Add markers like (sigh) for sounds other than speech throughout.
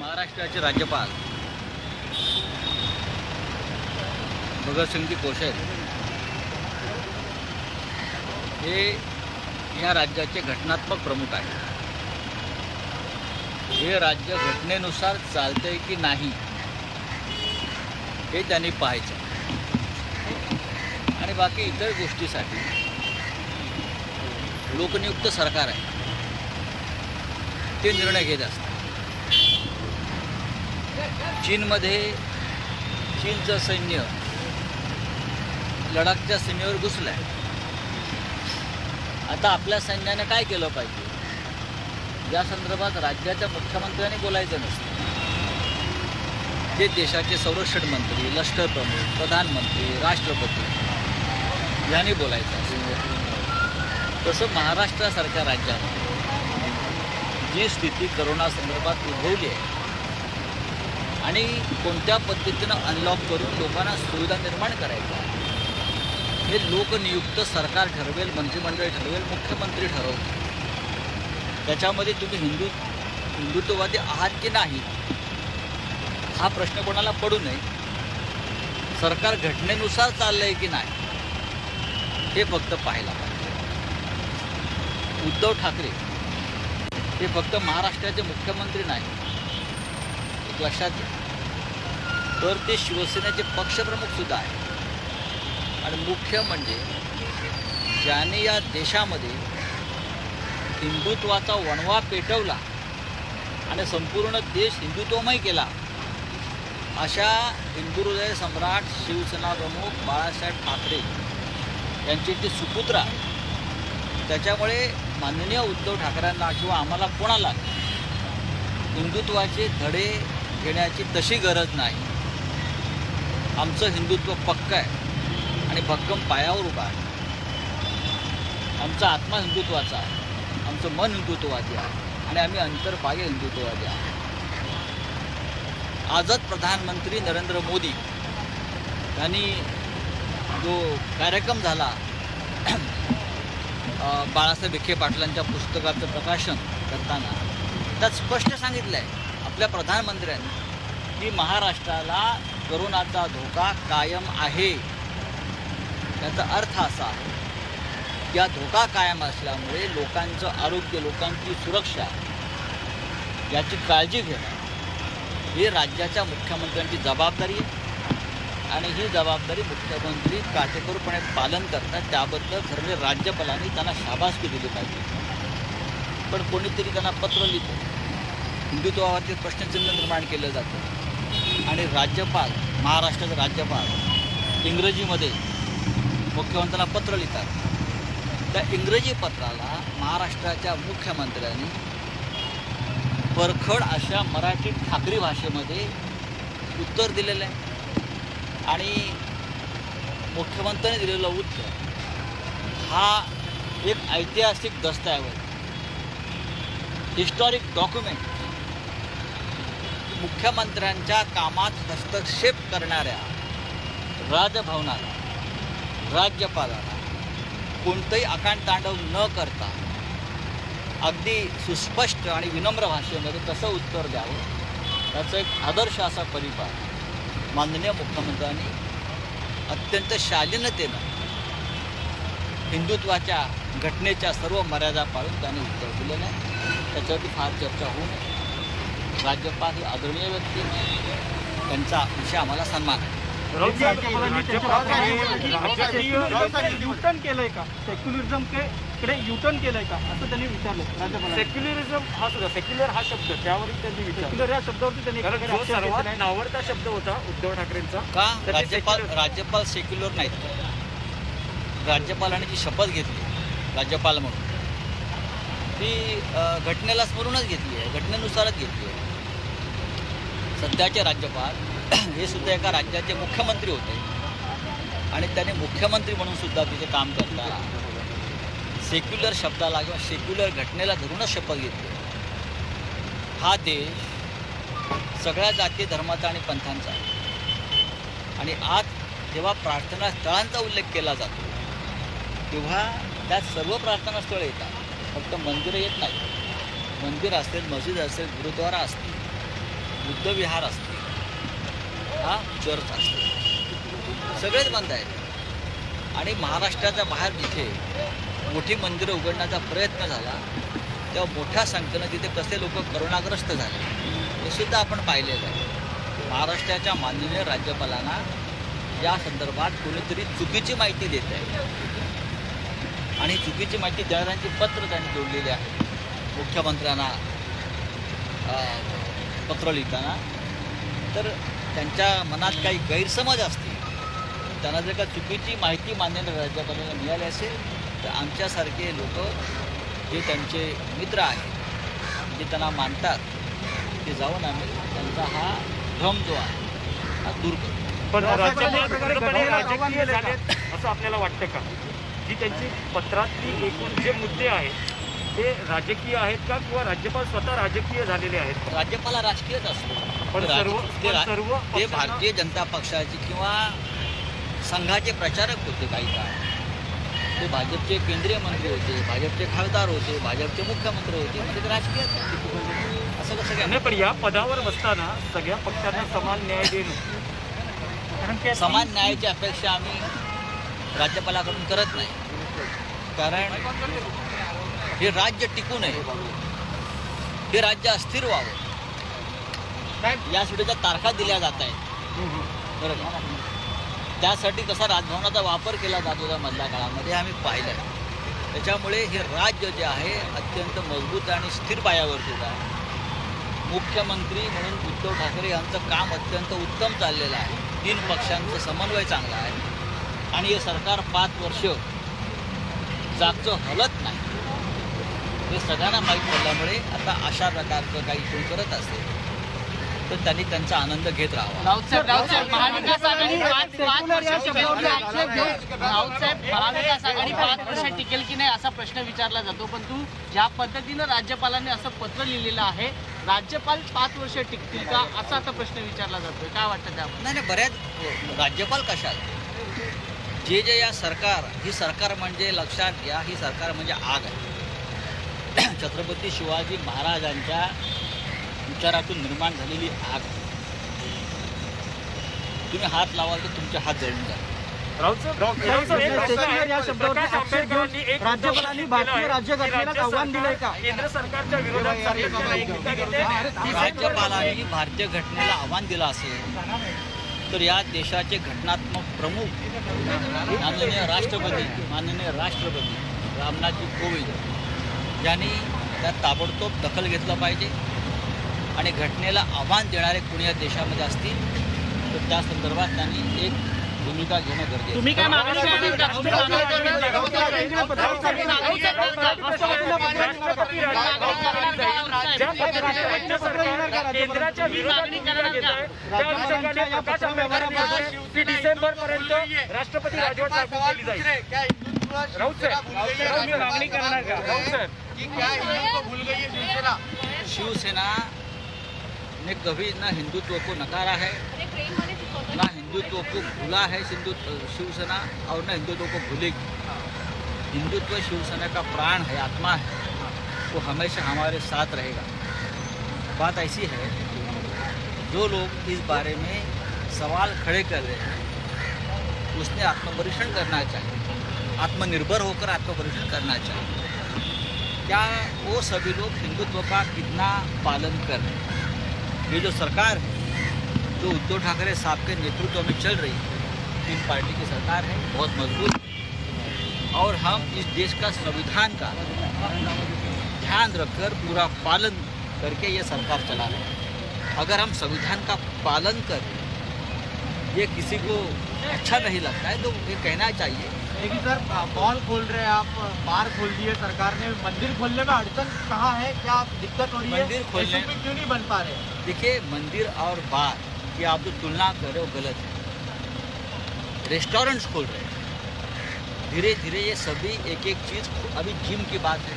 महाराष्ट्राचे राज्यपाल भगतसिंगजी कोश्यारी हे या राज्याचे घटनात्मक प्रमुख आहेत. हे राज्य घटनेनुसार चालतंय की नाही हे त्यांनी पाहायचं. आणि बाकी इतर गोष्टीसाठी लोकनियुक्त सरकार आहे. ते निर्णय घेत असतात. चीनमध्ये चीनचं सैन्य लडाखच्या सीमेवर घुसलं आहे आता आपल्या सैन्यानं काय केलं पाहिजे? या संदर्भात राज्याच्या मुख्यमंत्र्यांनी बोलायचं नसतं. ते देशाचे संरक्षण मंत्री लष्कर प्रमुख प्रधानमंत्री राष्ट्रपती यांनी बोलायचं असतं. तसं महाराष्ट्रासारख्या राज्यात जी स्थिती करोना संदर्भात उद्भवली आहे आणि कोणत्या पद्धतीनं अनलॉक करून लोकांना सुविधा निर्माण करायच्या? हे लोकनियुक्त सरकार ठरवेल मंत्रिमंडळ ठरवेल मुख्यमंत्री ठरवतील त्याच्यामध्ये तुम्ही हिंदू हिंदुत्ववादी आहात की नाही? हा प्रश्न कोणाला पडू नये. सरकार घटनेनुसार चाललं आहे की नाही? हे फक्त पाहायला पाहिजे. उद्धव ठाकरे हे फक्त महाराष्ट्राचे मुख्यमंत्री नाही लक्षात घ्या. तर ते शिवसेनेचे पक्षप्रमुख सुद्धा आहे आणि मुख्य म्हणजे ज्याने या देशामध्ये हिंदुत्वाचा वणवा पेटवला आणि संपूर्ण देश हिंदुत्वमय केला अशा हिंदुहृदय सम्राट शिवसेना प्रमुख बाळासाहेब ठाकरे यांचे ते सुपुत्र त्याच्यामुळे माननीय उद्धव ठाकरेंना किंवा आम्हाला कोणाला हिंदुत्वाचे धडे घेण्याची तशी गरज नाही. आमचं हिंदुत्व पक्क आहे आणि भक्कम पायावर उभा आहे. आमचा आत्मा हिंदुत्वाचा आहे. आमचं मन हिंदुत्ववादी आहे आणि आम्ही अंतर्बाह्य हिंदुत्ववादी आहे आजच प्रधानमंत्री नरेंद्र मोदी यांनी जो कार्यक्रम झाला बाळासाहेब विखे पाटलांच्या पुस्तकाचं प्रकाशन करताना त्यात स्पष्ट सांगितलं आहे आपल्या प्रधानमंत्र्यांनी की महाराष्ट्राला करोनाचा धोका कायम आहे. याचा अर्थ असा आहे या धोका कायम असल्यामुळे लोकांचं आरोग्य लोकांची सुरक्षा याची काळजी घेणं ही राज्याच्या मुख्यमंत्र्यांची जबाबदारी आहे. आणि ही जबाबदारी मुख्यमंत्री काटेकोरपणे पालन करतात. त्याबद्दल सर्व राज्यपालांनी त्यांना शाबासकी दिली पाहिजे. पण कोणीतरी त्यांना पत्र लिहितं हिंदुत्वावरती प्रश्नचिन्ह निर्माण केलं जातं. आणि राज्यपाल महाराष्ट्राचे राज्यपाल इंग्रजीमध्ये मुख्यमंत्र्याला पत्र लिहितात. त्या इंग्रजी पत्राला महाराष्ट्राच्या मुख्यमंत्र्यांनी परखड अशा मराठी ठाकरी भाषेमध्ये उत्तर दिलेलं आहे. आणि मुख्यमंत्र्यांनी दिलेलं उत्तर हा एक ऐतिहासिक दस्तऐवज. हिस्टॉरिक डॉक्युमेंट मुख्यमंत्र्यांच्या कामात हस्तक्षेप करणाऱ्या राजभवनाला राज्यपालाला कोणतंही आकांडतांडव न करता अगदी सुस्पष्ट आणि विनम्र भाषेमध्ये कसं उत्तर द्यावं त्याचा एक आदर्श असा परिपाठ माननीय मुख्यमंत्र्यांनी अत्यंत शालीनतेनं हिंदुत्वाच्या घटनेच्या सर्व मर्यादा पाळून त्यांनी उत्तर दिलेलं आहे. त्याच्यावरती फार चर्चा होऊ नये. राज्यपाल ही आदरणीय व्यक्ती. त्यांचा विषय आम्हाला सन्मान. आहे युटर्न केलंय का? सेक्युलरिझमकडे युटर्न केलंय का? असं त्यांनी विचारलं. राज्यपालांनी. सेक्युलरिझम हा सुद्धा सेक्युलर हा शब्द त्यावरही त्यांनी विचारलं. सेक्युलर या शब्दावरती त्यांनी सर्वात. नावडता शब्द होता उद्धव ठाकरेंचा का? राज्यपाल राज्यपाल सेक्युलर नाहीत. राज्यपालाने जी शपथ घेतली राज्यपाल म्हणून. ती घटनेला स्मरूनच घेतली आहे. घटनेनुसारच घेतली आहे. सध्याचे राज्यपाल (clears throat) हे सुद्धा एका राज्याचे मुख्यमंत्री होते. आणि त्याने मुख्यमंत्री म्हणून सुद्धा तिथे काम करताना सेक्युलर शब्दाला किंवा सेक्युलर घटनेला धरूनच शपथ घेतली. हा देश सगळ्या जाती धर्माचा आणि पंथांचा आहे. आणि आज जेव्हा प्रार्थना स्थळांचा उल्लेख केला जातो तेव्हा त्यात सर्व प्रार्थना स्थळं येतात. फक्त मंदिरं येत नाही मंदिर असेल मस्जिद असेल गुरुद्वारा असतील बुद्धविहार असते. हा चर्च असते. सगळेच बंद आहेत. आणि महाराष्ट्राच्या बाहेर जिथे मोठी मंदिरं उघडण्याचा प्रयत्न झाला तेव्हा मोठ्या संख्येनं तिथे कसे लोक करोनाग्रस्त झाले हे सुद्धा आपण पाहिलेलं आहे. महाराष्ट्राच्या माननीय राज्यपालांना या संदर्भात कोणीतरी चुकीची माहिती देत आहे. आणि चुकीची माहिती देणाऱ्यांची पत्र त्यांनी जोडलेली आहे मुख्यमंत्र्यांना पत्र लिहिताना तर त्यांच्या मनात काही गैरसमज असतील. त्यांना जर का चुकीची माहिती मान्य राज्यपालांना मिळाली असेल तर आमच्यासारखे लोक जे त्यांचे मित्र आहेत जे त्यांना मानतात ते जाऊन आम्ही त्यांचा हा भ्रम जो आहे हा दूर करू. पण राजकीय का? झालेत असं आपल्याला वाटतं का? जी त्यांची पत्रातली एकूण जे मुद्दे आहेत ते राजकीय आहेत का किंवा राज्यपाल स्वतः राजकीय झालेले आहेत? राज्यपाल हा राजकीयच असतो. पण ते राज- सर्व- ते पण रा- सर्व ते पक्षांना- भारतीय जनता पक्षाचे किंवा संघाचे प्रचारक होते काही काळ. ते भाजपचे केंद्रीय मंत्री होते भाजपचे खासदार होते भाजपचे मुख्यमंत्री होते म्हणजे ते राजकीयच आहे. असं कसं काय? नाही पण या पदावर बसताना सगळ्या पक्षांना समान न्याय देणं. कारण की समान न्यायाची अपेक्षा आम्ही राज्यपालाकडून करत नाही. कारण हे राज्य टिकू नये हे राज्य अस्थिर व्हावं. यासाठीच्या तारखा दिल्या जात आहेत. बरं का त्यासाठी कसा राजभवनाचा वापर केला जात होता मधल्या काळामध्ये आम्ही पाहिलं आहे त्याच्यामुळे हे राज्य जे आहे अत्यंत मजबूत आणि स्थिर पायावरती आहे. मुख्यमंत्री म्हणून उद्धव ठाकरे यांचं काम अत्यंत उत्तम चाललेलं आहे. तीन पक्षांचं समन्वय चांगला आहे. आणि हे सरकार पाच वर्ष जागचं हलत नाही. हे सगळ्यांना माहीत पडल्यामुळे आता अशा प्रकारचं काही कोण करत असेल तर त्यांनी त्यांचा आनंद घेत राहावा. महाविकास आघाडी पाच वर्ष टिकेल आक्षेप घेऊन राऊतसाहेब महाविकास आघाडी पाच वर्ष टिकेल की नाही असा प्रश्न विचारला जातो. पण तू ज्या पद्धतीनं राज्यपालांनी असं पत्र लिहिलेलं आहे राज्यपाल पाच वर्ष टिकतील का असा आता प्रश्न विचारला जातोय. काय वाटतं त्यावर नाही नाही बऱ्याच राज्यपाल कशाला जे जे या सरकार ही सरकार म्हणजे लक्षात घ्या ही सरकार म्हणजे आग आहे. (coughs) छत्रपती शिवाजी महाराजांच्या विचारातून निर्माण झालेली आग. तुम्ही हात लावाल तर तुमचे हात जळून जाईल एक राज्यपालांनी भारतीय राज्य आव्हान दिलंय का? केंद्र सरकारच्या विरोधात. राज्यपालांनी भारतीय घटनेला आव्हान दिलं असेल तर या देशाचे घटनात्मक प्रमुख माननीय राष्ट्रपती माननीय राष्ट्रपती रामनाथजी कोविंद यांनी त्यात ताबडतोब दखल घेतलं पाहिजे आणि घटनेला आव्हान देणारे कोणी या देशामध्ये असतील तर त्या संदर्भात त्यांनी एक भूमिका घेणं गरजेचं आहे. तुम्ही काय मागणी करणार का तुम्ही मागणी करणार का? राष्ट्रपती राजवट त्या राष्ट्रपती राजवट राऊत साहेब शिवसेना। ने कभी न हिंदुत्व को नकारा है ना हिंदुत्व को भूला है सिंधु शिवसेना और न हिंदुत्व को भूलेगी। हिंदुत्व शिवसेना का प्राण है आत्मा है। वो हमेशा हमारे साथ रहेगा। बात ऐसी है जो लोग इस बारे में सवाल खड़े कर रहे हैं उसने आत्मपरीक्षण करना चाहिए। आत्मनिर्भर होकर आत्मपरीक्षण करना चाहिए। क्या वो सभी लोग हिंदुत्व का कितना पालन कर रहे हैं? ये जो सरकार है, जो उद्धव ठाकरे साहब के नेतृत्व में चल रही है, तीन पार्टी की सरकार है, बहुत मज़बूत और हम इस देश का संविधान का ध्यान रखकर पूरा पालन करके ये सरकार चला रहे हैं। अगर हम संविधान का पालन कर ये किसी को अच्छा नहीं लगता है तो ये कहना चाहिए। लेकिन सर मॉल खोल रहे हैं आप बार खोल दिए सरकार ने मंदिर खोलने में अड़चन कहाँ है? क्या दिक्कत हो रही है? मंदिर खोलने- SOP क्यों नहीं बन पा रहे? देखिए मंदिर और बार की आप जो तुलना कर रहे हो गलत है। रेस्टोरेंट्स खोल रहे हैं। धीरे धीरे ये सभी एक एक चीज़ अभी जिम की बात है।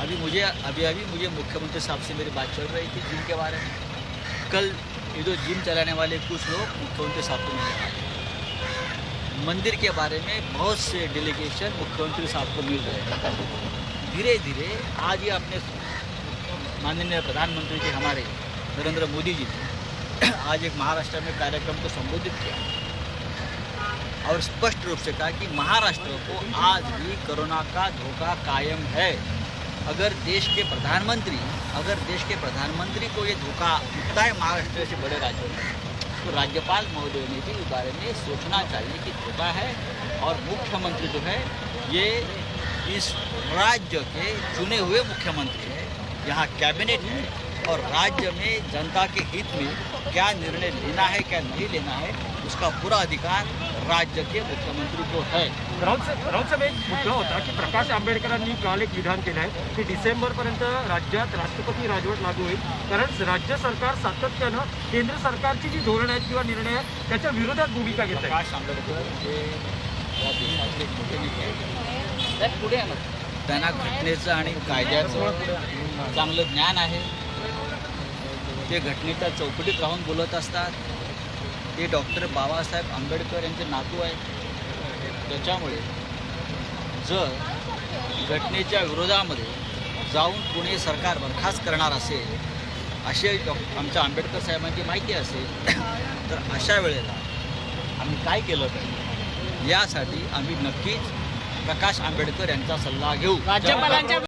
अभी मुझे अभी अभी मुझे मुख्यमंत्री साहब से मेरी बात चल रही थी जिम के बारे में। कल ये जो जिम चलाने वाले कुछ लोग मुख्यमंत्री साहब को मिलने वाले। मंदिर के बारे में बहुत से डेलीगेशन मुख्यमंत्री साहब को मिल रहे हैं। धीरे धीरे आज ये अपने माननीय प्रधानमंत्री जी, हमारे नरेंद्र मोदी जी ने (clears throat) आज एक महाराष्ट्र में कार्यक्रम को संबोधित किया। और स्पष्ट रूप से कहा कि महाराष्ट्र को आज भी कोरोना का धोखा कायम है। अगर देश के प्रधानमंत्री, अगर देश के प्रधानमंत्री को ये धोखा दिखता है महाराष्ट्र से बड़े राज्यों में तो राज्यपाल महोदय ने भी इस बारे में सोचना चाहिए कि धोखा है और मुख्यमंत्री जो है, ये इस राज्य के चुने हुए मुख्यमंत्री है। यहाँ कैबिनेट है और राज्य में जनता के हित में क्या निर्णय लेना है, क्या नहीं लेना है, उसका पूरा अधिकार राज्य के मुख्यमंत्री को है। राऊत साहेब राऊत साहेब एक मुद्दा होता की प्रकाश आंबेडकरांनी काल एक विधान केलं आहे की डिसेंबरपर्यंत राज्यात राष्ट्रपती राजवट लागू होईल. कारण राज्य सरकार सातत्यानं केंद्र सरकारची जी धोरणं आहेत किंवा निर्णय आहेत त्याच्या विरोधात भूमिका घेत आहे. प्रकाश आंबेडकर हे देशातले एक मोठे नेते आहेत. त्यात पुढे त्यांना घटनेचं आणि कायद्याचं चांगलं ज्ञान आहे. ते घटनेच्या चौकटीत राहून बोलत असतात. ते डॉक्टर बाबासाहेब आंबेडकर यांचे नातू आहेत. त्याच्यामुळे जर घटनेच्या विरोधामध्ये जाऊन पुणे सरकार बरखास्त करणार असेल असे डॉ आमच्या आंबेडकर साहेबांची माहिती असेल तर अशा वेळेला आम्ही काय केलं पाहिजे? यासाठी आम्ही नक्कीच प्रकाश आंबेडकर यांचा सल्ला घेऊ. राज्यपालांच्या